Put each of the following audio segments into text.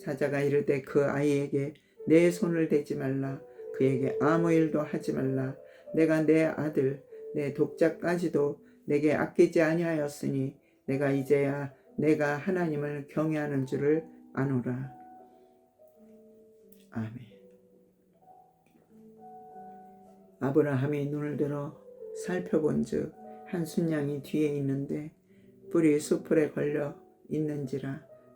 사자가 이르되 그 아이에게 내 손을 대지 말라. 그에게 아무 일도 하지 말라. 내가 내 아들 내 독자까지도 내게 아끼지 아니하였으니 내가 이제야 내가 하나님을 경외하는 줄을 아노라. 아멘. 아브라함이 눈을 들어 살펴본즉 한 순양이 뒤에 있는데 뿔이 수풀에 걸려 있는지라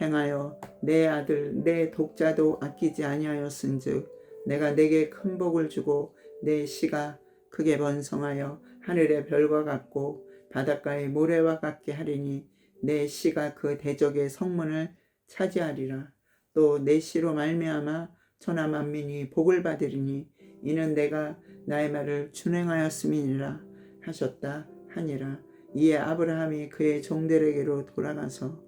행하여 내 아들 내 독자도 아끼지 아니하였은즉 내가 내게 큰 복을 주고 내 씨가 크게 번성하여 하늘의 별과 같고 바닷가의 모래와 같게 하리니 내 씨가 그 대적의 성문을 차지하리라. 또 내 씨로 말미암아 천하 만민이 복을 받으리니 이는 내가 나의 말을 준행하였음이니라 하셨다 하니라. 이에 아브라함이 그의 종들에게로 돌아가서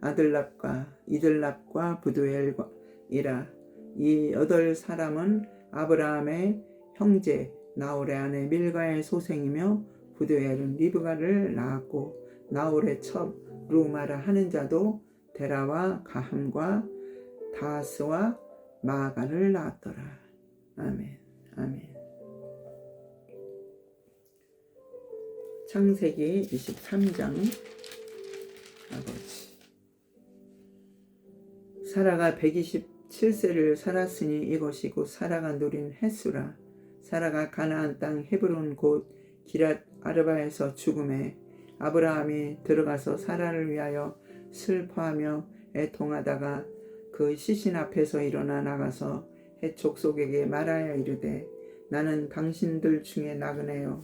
아들랍과 이들랍과 부두엘이라 이 여덟 사람은 아브라함의 형제 나홀의 아내 밀가의 소생이며 부두엘은 리브가를 낳았고 나홀의 첩 루마라 하는 자도 데라와 가함과 다스와 마가를 낳았더라. 아멘. 아멘. 창세기 23장 아버지 사라가 127세를 살았으니 이것이 곧 사라가 누린 횟수라. 사라가 가나안 땅 헤브론 곧 기랏 아르바에서 죽음에 아브라함이 들어가서 사라를 위하여 슬퍼하며 애통하다가 그 시신 앞에서 일어나 나가서 해족속에게 말하여 이르되 나는 당신들 중에 나그네요.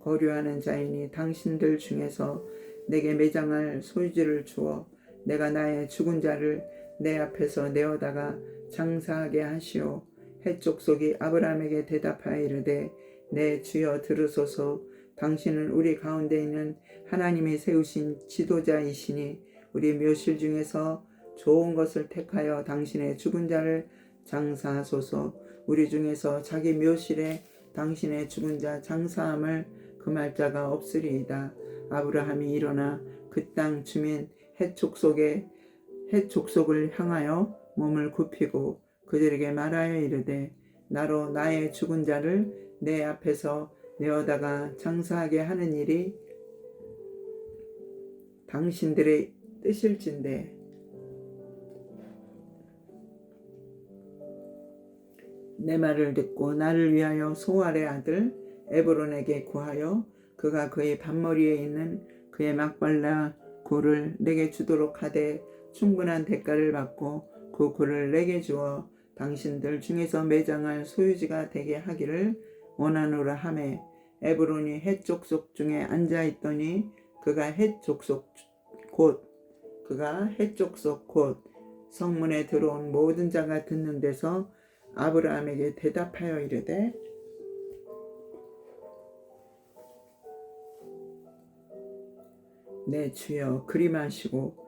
거류하는 자이니 당신들 중에서 내게 매장할 소유지를 주어 내가 나의 죽은 자를 내 앞에서 내어다가 장사하게 하시오. 해족속이 아브라함에게 대답하여 이르되 내 주여 들으소서. 당신은 우리 가운데 있는 하나님이 세우신 지도자이시니 우리 묘실 중에서 좋은 것을 택하여 당신의 죽은 자를 장사하소서. 우리 중에서 자기 묘실에 당신의 죽은 자 장사함을 금할 자가 없으리이다. 아브라함이 일어나 그 땅 주민 헷 족속에 헷 족속을 향하여 몸을 굽히고 그들에게 말하여 이르되 나로 나의 죽은 자를 내 앞에서 내어다가 장사하게 하는 일이 당신들의 뜻일진데 내 말을 듣고 나를 위하여 소알의 아들 에브론에게 구하여 그가 그의 반머리에 있는 그의 막발라 고를 내게 주도록 하되 충분한 대가를 받고 그 고를 내게 주어 당신들 중에서 매장할 소유지가 되게 하기를 원하노라 하매 에브론이 헷 족속 중에 앉아 있더니 그가 헷 족속 곧 그가 헷 족속 곧 성문에 들어온 모든 자가 듣는 데서 아브라함에게 대답하여 이르되 내 주여 그리 마시고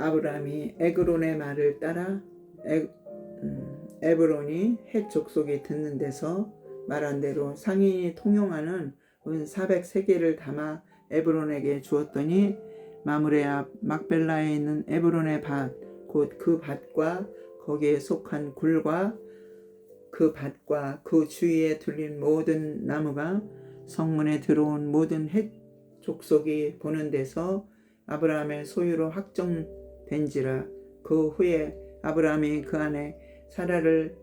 아브라함이 에그론의 말을 따라 에, 음, 에브론이 헷 족속이 듣는 데서 말한 대로 상인이 통용하는 은 400세계를 담아 에브론에게 주었더니 마므레 앞 막벨라에 있는 에브론의 밭 곧 그 밭과 거기에 속한 굴과 그 밭과 그 주위에 둘린 모든 나무가 성문에 들어온 모든 헷 족속이 보는 데서 아브라함의 소유로 확정 된지라 그 후에 아브라함이 그 안에 사라를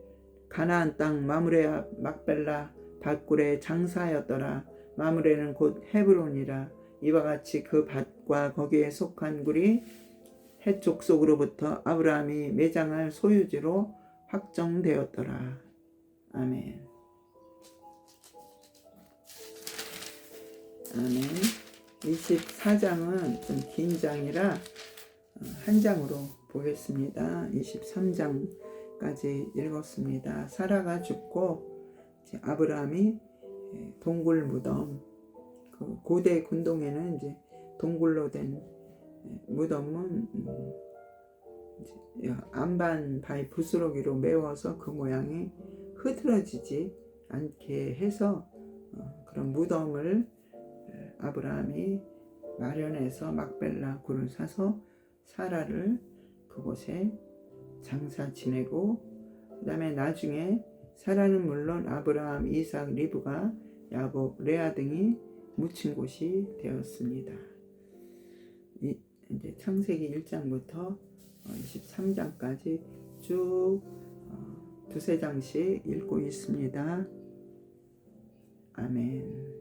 가나안 땅 마므레 앞 막벨라 밭굴에 장사하였더라. 마므레는 곧 헤브론이라. 이와 같이 그 밭과 거기에 속한 굴이 헷 족속으로부터 아브라함이 매장할 소유지로 확정되었더라. 아멘. 아멘. 24장은 좀 긴 장이라 어, 한 장으로 보겠습니다. 23장까지 읽었습니다. 사라가 죽고 이제 아브라함이 예, 동굴 무덤 그 고대 군동에는 이제 동굴로 된 예, 무덤은 음, 안반 바위 부스러기로 메워서 그 모양이 흐트러지지 않게 해서 어, 그런 무덤을 예, 아브라함이 마련해서 막벨라 굴을 사서 사라를 그곳에 장사 지내고 그 다음에 나중에 사라는 물론 아브라함, 이삭, 리브가 야곱, 레아 등이 묻힌 곳이 되었습니다. 이, 이제 창세기 1장부터 23장까지 쭉 어, 두세 장씩 읽고 있습니다. 아멘.